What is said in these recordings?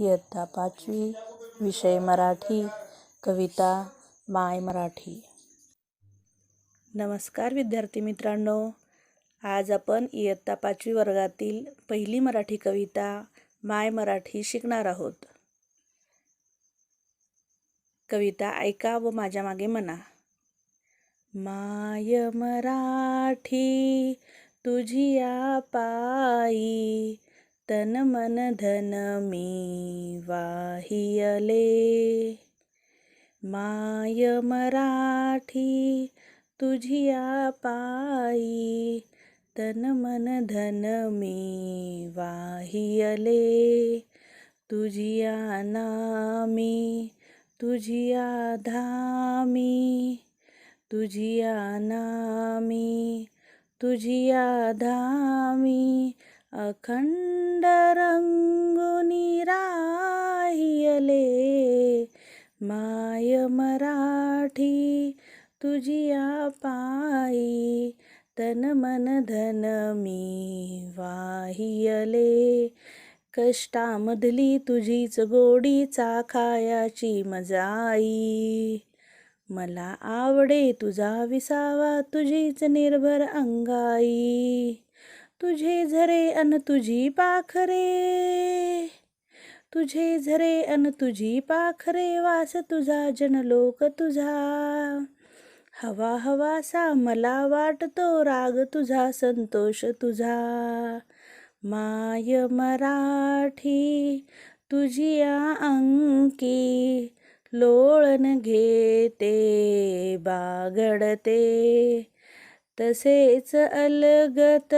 इयत्ता पाचवी विषय मराठी कविता माय मराठी. नमस्कार विद्यार्थी मित्रांनो. आज आपण इयत्ता पाचवी वर्गातील पहिली मराठी कविता माय मराठी शिकणार आहोत. कविता ऐका व माझ्या मागे म्हणा. माय मराठी तुझिया पायी तन मन धन मी वाहियले. माय मराठी तुझिया पायी तन मन धन मी वाहियले. तुझिया नामी तुझिया धामी तुझिया नामी तुझिया धामी अखंड रंगुनी राहियले. माय मराठी तुझिया पायी तन मन धन मी वाहियले. कष्टामधली तुझीच गोडी चाखायाची मजाई. मला आवडे तुझा विसावा तुझीच निर्भर अंगाई. तुझे झरे अन तुझी पाखरे. तुझे झरे अन तुझी पाखरे वास तुझा जनलोक तुझा. हवा हवासा मला वाटतो राग तुझा संतोष तुझा. माय मराठी तुझिया अंकी लोळण घेते बागडते. तसेच अलगत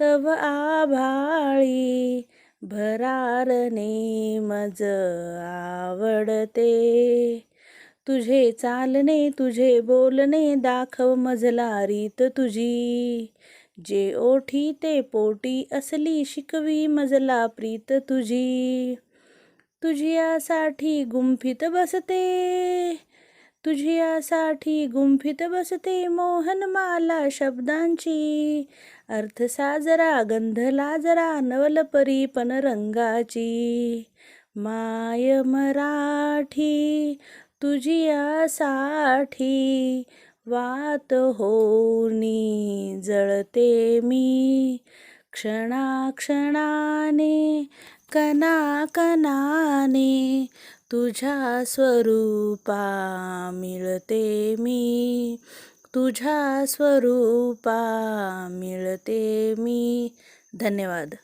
तव आभाळी भरारने मज आवडते. तुझे चालणे तुझे बोलणे दाखव मजला रीत तुझी. जे ओठी ते पोटी असली शिकवी मजला प्रीत तुझी. तुझियासाठी गुंफित बसते. तुझियासाठी गुंफित बसते मोहनमाला शब्दांची. अर्थ साजरा गंध लाजरा नवलपरी पण रंगाची. माय मराठी तुझियासाठी वात होनी जळते मी. क्षणाक्षणाने कणाकणाने तुझ्या स्वरूपा मिळते मी. तुझ्या स्वरूपा मिळते मी. धन्यवाद.